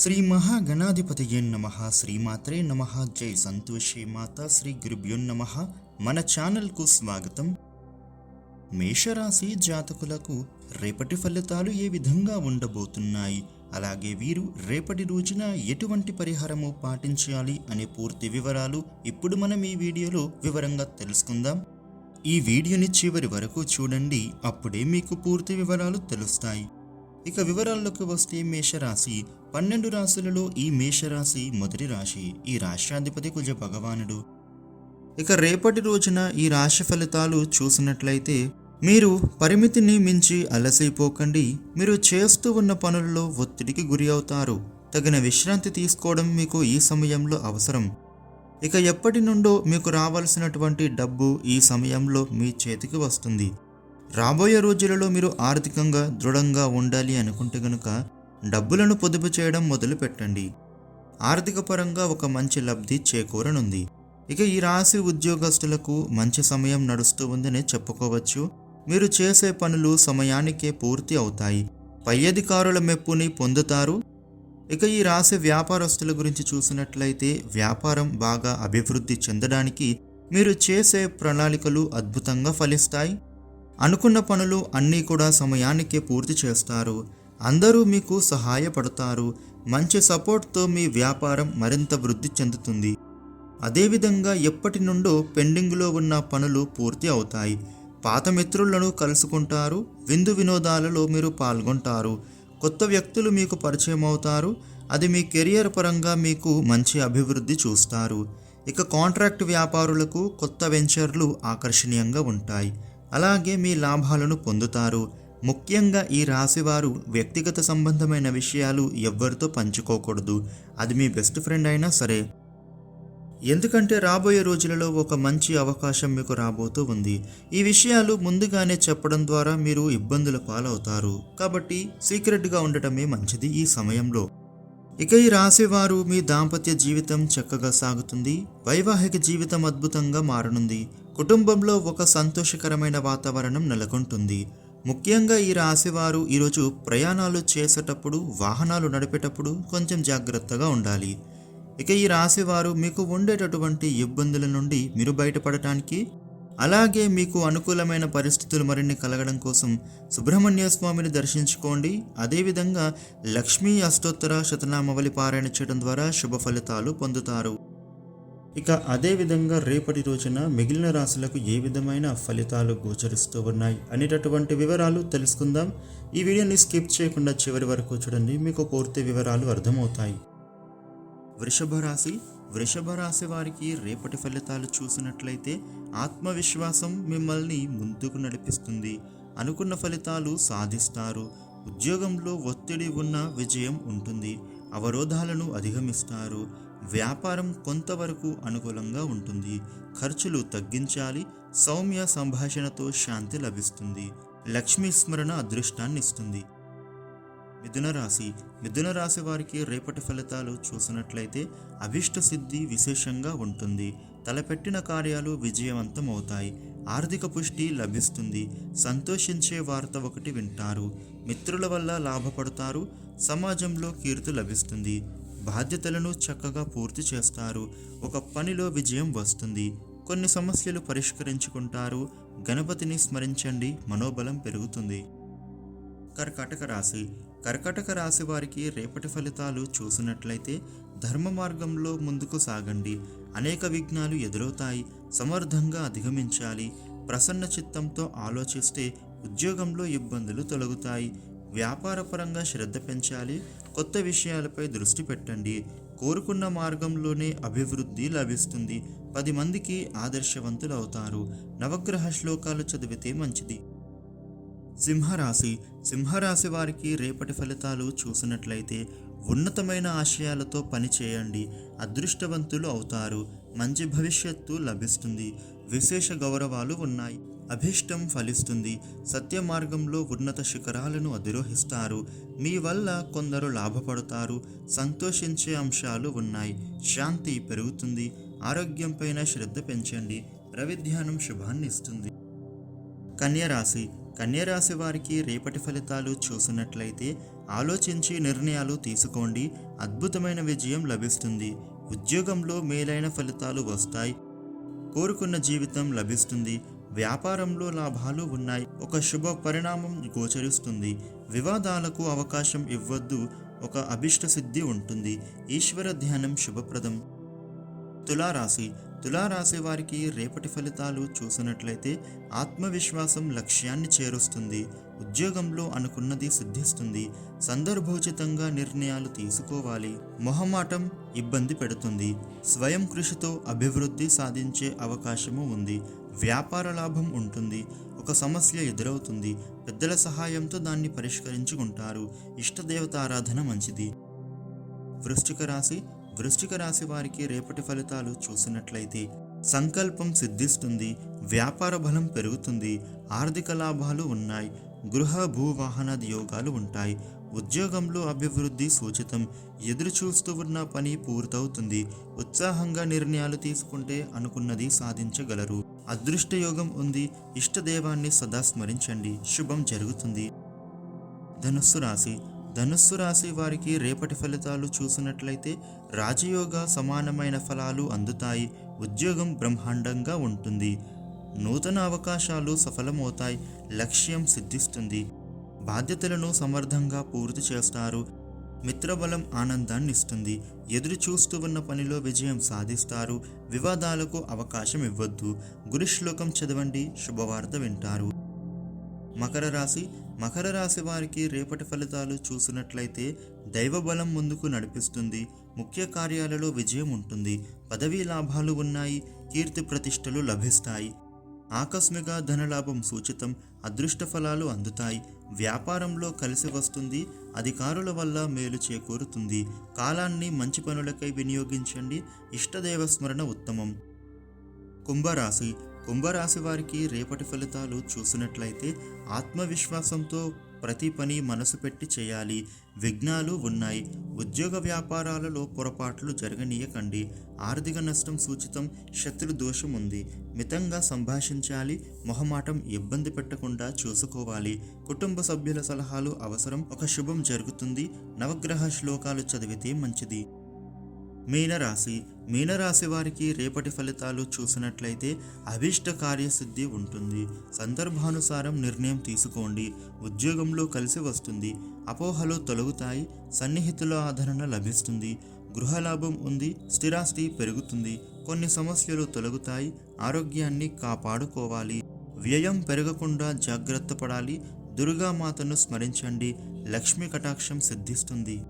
శ్రీ మహాగణాధిపతియే నమ. శ్రీమాత్రే నమ. జై సంతోషే మాత. శ్రీ గురుభ్యో నమ. మన ఛానల్కు స్వాగతం. మేషరాశి జాతకులకు రేపటి ఫలితాలు ఏ విధంగా ఉండబోతున్నాయి? అలాగే వీరు రేపటి రోజున ఎటువంటి పరిహారము పాటించాలి అనే పూర్తి వివరాలు ఇప్పుడు మనం ఈ వీడియోలో వివరంగా తెలుసుకుందాం. ఈ వీడియోని చివరి వరకు చూడండి. అప్పుడే మీకు పూర్తి వివరాలు తెలుస్తాయి. ఇక వివరాల్లోకి వస్తే మేషరాశి. పన్నెండు రాశులలో ఈ మేషరాశి మొదటి రాశి. ఈ రాష్ట్రాధిపతి కుజ భగవానుడు. ఇక రేపటి రోజున ఈ రాశి ఫలితాలు చూసినట్లయితే మీరు పరిమితిని మించి అలసైపోకండి. మీరు చేస్తూ ఉన్న పనులలో ఒత్తిడికి గురి అవుతారు. తగిన విశ్రాంతి తీసుకోవడం మీకు ఈ సమయంలో అవసరం. ఇక ఎప్పటి నుండో మీకు రావాల్సినటువంటి డబ్బు ఈ సమయంలో మీ చేతికి వస్తుంది. రాబోయే రోజులలో మీరు ఆర్థికంగా దృఢంగా ఉండాలి అనుకుంటే గనుక డబ్బులను పొదుపు చేయడం మొదలు పెట్టండి ఆర్థిక పరంగా ఒక మంచి లబ్ధి చేకూరనుంది. ఇక ఈ రాశి ఉద్యోగస్తులకు మంచి సమయం నడుస్తూ ఉందని చెప్పుకోవచ్చు. మీరు చేసే పనులు సమయానికే పూర్తి అవుతాయి. పై అధికారుల మెప్పుని పొందుతారు. ఇక ఈ రాశి వ్యాపారస్తుల గురించి చూసినట్లయితే వ్యాపారం బాగా అభివృద్ధి చెందడానికి మీరు చేసే ప్రణాళికలు అద్భుతంగా ఫలిస్తాయి. అనుకున్న పనులు అన్నీ కూడా సమయానికే పూర్తి చేస్తారు. అందరూ మీకు సహాయపడతారు. మంచి సపోర్ట్తో మీ వ్యాపారం మరింత వృద్ధి చెందుతుంది. అదేవిధంగా ఎప్పటి నుండో పెండింగ్లో ఉన్న పనులు పూర్తి అవుతాయి. పాత మిత్రులను కలుసుకుంటారు. విందు వినోదాలలో మీరు పాల్గొంటారు. కొత్త వ్యక్తులు మీకు పరిచయం అవుతారు. అది మీ కెరియర్ పరంగా మీకు మంచి అభివృద్ధి చూస్తారు. ఇక కాంట్రాక్ట్ వ్యాపారులకు కొత్త వెంచర్లు ఆకర్షణీయంగా ఉంటాయి. అలాగే మీ లాభాలను పొందుతారు. ముఖ్యంగా ఈ రాశివారు వ్యక్తిగత సంబంధమైన విషయాలు ఎవ్వరితో పంచుకోకూడదు. అది మీ బెస్ట్ ఫ్రెండ్ అయినా సరే. ఎందుకంటే రాబోయే రోజులలో ఒక మంచి అవకాశం మీకు రాబోతూ ఉంది. ఈ విషయాలు ముందుగానే చెప్పడం ద్వారా మీరు ఇబ్బందుల పాలవుతారు. కాబట్టి సీక్రెట్గా ఉండటమే మంచిది ఈ సమయంలో. ఇక ఈ రాశివారు మీ దాంపత్య జీవితం చక్కగా సాగుతుంది. వైవాహిక జీవితం అద్భుతంగా మారనుంది. కుటుంబంలో ఒక సంతోషకరమైన వాతావరణం నెలకొంటుంది. ముఖ్యంగా ఈ రాశివారు ఈరోజు ప్రయాణాలు చేసేటప్పుడు వాహనాలు నడిపేటప్పుడు కొంచెం జాగ్రత్తగా ఉండాలి. ఇక ఈ రాశివారు మీకు ఉండేటటువంటి ఇబ్బందుల నుండి మీరు బయటపడటానికి అలాగే మీకు అనుకూలమైన పరిస్థితులు మరిన్ని కలగడం కోసం సుబ్రహ్మణ్య స్వామిని దర్శించుకోండి. అదేవిధంగా లక్ష్మీ అష్టోత్తర శతనామవళి పారాయణ చేయడం ద్వారా శుభ ఫలితాలు పొందుతారు. ఇక అదేవిధంగా రేపటి రోజున మిగిలిన రాశులకు ఏ విధమైన ఫలితాలు గోచరిస్తూ ఉన్నాయి అనేటటువంటి వివరాలు తెలుసుకుందాం. ఈ వీడియోని స్కిప్ చేయకుండా చివరి వరకు చూడండి మీకు పూర్తి వివరాలు అర్థమవుతాయి. వృషభ రాశి వృషభ రాశి వారికి రేపటి ఫలితాలు చూసినట్లయితే ఆత్మవిశ్వాసం మిమ్మల్ని ముందుకు నడిపిస్తుంది. అనుకున్న ఫలితాలు సాధిస్తారు. ఉద్యోగంలో ఒత్తిడి ఉన్న విజయం ఉంటుంది. అవరోధాలను అధిగమిస్తారు. వ్యాపారం కొంతవరకు అనుకూలంగా ఉంటుంది. ఖర్చులు తగ్గించాలి. సౌమ్య సంభాషణతో శాంతి లభిస్తుంది. లక్ష్మీ స్మరణ అదృష్టాన్ని ఇస్తుంది మిథున రాశి. మిథున రాశి వారికి రేపటి ఫలితాలు చూసినట్లయితే అభిష్ట సిద్ధి విశేషంగా ఉంటుంది. తలపెట్టిన కార్యాలు విజయవంతం అవుతాయి ఆర్థిక పుష్టి లభిస్తుంది. సంతోషించే వార్త ఒకటి వింటారు. మిత్రుల వల్ల లాభపడతారు. సమాజంలో కీర్తి లభిస్తుంది. బాధ్యతలను చక్కగా పూర్తి చేస్తారు. ఒక పనిలో విజయం వస్తుంది. కొన్ని సమస్యలు పరిష్కరించుకుంటారు. గణపతిని స్మరించండి. మనోబలం పెరుగుతుంది. కర్కాటక రాశి. కర్కాటక రాశి వారికి రేపటి ఫలితాలు చూసినట్లయితే ధర్మ మార్గంలో ముందుకు సాగండి. అనేక విఘ్నాలు ఎదురవుతాయి. సమర్థంగా అధిగమించాలి. ప్రసన్న చిత్తంతో ఆలోచిస్తే ఉద్యోగంలో ఇబ్బందులు తొలగుతాయి. వ్యాపారపరంగా శ్రద్ధ పెంచాలి కొత్త విషయాలపై దృష్టి పెట్టండి. కోరుకున్న మార్గంలోనే అభివృద్ధి లభిస్తుంది. పది మందికి ఆదర్శవంతులు అవుతారు నవగ్రహ శ్లోకాలు చదివితే మంచిది. సింహరాశి. సింహరాశి వారికి రేపటి ఫలితాలు చూసినట్లయితే ఉన్నతమైన ఆశయాలతో పనిచేయండి అదృష్టవంతులు అవుతారు. మంచి భవిష్యత్తు లభిస్తుంది. విశేష గౌరవాలు ఉన్నాయి. అభిష్టం ఫలిస్తుంది. సత్య మార్గంలో ఉన్నత శిఖరాలను అధిరోహిస్తారు. మీ వల్ల కొందరు లాభపడతారు. సంతోషించే అంశాలు ఉన్నాయి. శాంతి పెరుగుతుంది. ఆరోగ్యంపైన శ్రద్ధ పెంచండి. రవిధ్యానం శుభాన్ని ఇస్తుంది. కన్యరాశి. కన్యరాశి వారికి రేపటి ఫలితాలు చూసినట్లయితే ఆలోచించి నిర్ణయాలు తీసుకోండి. అద్భుతమైన విజయం లభిస్తుంది. ఉద్యోగంలో మేలైన ఫలితాలు వస్తాయి. కోరుకున్న జీవితం లభిస్తుంది. వ్యాపారంలో లాభాలు ఉన్నాయి. ఒక శుభ పరిణామం గోచరిస్తుంది. వివాదాలకు అవకాశం ఇవ్వద్దు. ఒక అభిష్ట సిద్ధి ఉంటుంది. ఈశ్వర ధ్యానం శుభప్రదం. తులారాశి. తులారాశి వారికి రేపటి ఫలితాలు చూసినట్లయితే ఆత్మవిశ్వాసం లక్ష్యాన్ని చేరుస్తుంది. ఉద్యోగంలో అనుకున్నది సిద్ధిస్తుంది. సందర్భోచితంగా నిర్ణయాలు తీసుకోవాలి. మొహమాటం ఇబ్బంది పెడుతుంది. స్వయం కృషితో అభివృద్ధి సాధించే అవకాశము ఉంది. వ్యాపార లాభం ఉంటుంది. ఒక సమస్య ఎదురవుతుంది. పెద్దల సహాయంతో దాన్ని పరిష్కరించుకుంటారు. ఇష్టదేవత ఆరాధన మంచిది. వృశ్చిక రాశి. వృశ్చిక రాశి వారికి రేపటి ఫలితాలు చూసినట్లయితే సంకల్పం సిద్ధిస్తుంది. వ్యాపార బలం పెరుగుతుంది. ఆర్థిక లాభాలు ఉన్నాయి. గృహ భూ వాహనాది యోగాలు ఉంటాయి. ఉద్యోగంలో అభివృద్ధి సూచితం. ఎదురు చూస్తూ ఉన్న పని పూర్తవుతుంది. ఉత్సాహంగా నిర్ణయాలు తీసుకుంటే అనుకున్నది సాధించగలరు. అదృష్ట యోగం ఉంది. ఇష్టదేవాన్ని సదా స్మరించండి. శుభం జరుగుతుంది. ధనుస్సు రాశి. ధనుస్సు రాశి వారికి రేపటి ఫలితాలు చూసినట్లయితే రాజయోగ సమానమైన ఫలాలు అందుతాయి. ఉద్యోగం బ్రహ్మాండంగా ఉంటుంది. నూతన అవకాశాలు సఫలమవుతాయి. లక్ష్యం సిద్ధిస్తుంది. బాధ్యతలను సమర్థంగా పూర్తి చేస్తారు. మిత్రబలం ఆనందాన్ని ఇస్తుంది. ఎదురు చూస్తూ ఉన్న పనిలో విజయం సాధిస్తారు. వివాదాలకు అవకాశం ఇవ్వద్దు. గురుశ్లోకం చదవండి. శుభవార్త వింటారు. మకర రాశి. మకర రాశి వారికి రేపటి ఫలితాలు చూసినట్లయితే దైవబలం ముందుకు నడిపిస్తుంది. ముఖ్య కార్యాలలో విజయం ఉంటుంది. పదవీ లాభాలు ఉన్నాయి. కీర్తి ప్రతిష్టలు లభిస్తాయి. ఆకస్మిక ధనలాభం సూచితం అదృష్ట ఫలాలు అందుతాయి. వ్యాపారంలో కలిసి వస్తుంది అధికారుల వల్ల మేలు చేకూరుతుంది. కాలాన్ని మంచి పనులకై వినియోగించండి ఇష్టదేవ స్మరణ ఉత్తమం. కుంభరాశి. కుంభరాశి వారికి రేపటి ఫలితాలు చూసినట్లయితే ఆత్మవిశ్వాసంతో ప్రతి పని మనసు పెట్టి చేయాలి. విఘ్నాలు ఉన్నాయి. ఉద్యోగ వ్యాపారాలలో పొరపాట్లు జరగనీయకండి. ఆర్థిక నష్టం సూచితం శత్రు దోషం ఉంది. మితంగా సంభాషించాలి. మొహమాటం ఇబ్బంది పెట్టకుండా చూసుకోవాలి. కుటుంబ సభ్యుల సలహాలు అవసరం. ఒక శుభం జరుగుతుంది. నవగ్రహ శ్లోకాలు చదివితే మంచిది. మీనరాశి. మీనరాశి వారికి రేపటి ఫలితాలు చూసినట్లయితే అభీష్ట కార్యసిద్ధి ఉంటుంది. సందర్భానుసారం నిర్ణయం తీసుకోండి. ఉద్యోగంలో కలిసి వస్తుంది. అపోహలు తొలగుతాయి. సన్నిహితుల ఆదరణ లభిస్తుంది. గృహలాభం ఉంది. స్థిరాస్తి పెరుగుతుంది. కొన్ని సమస్యలు తొలగుతాయి. ఆరోగ్యాన్ని కాపాడుకోవాలి. వ్యయం పెరగకుండా జాగ్రత్త పడాలి. దుర్గామాతను స్మరించండి. లక్ష్మీ కటాక్షం సిద్ధిస్తుంది.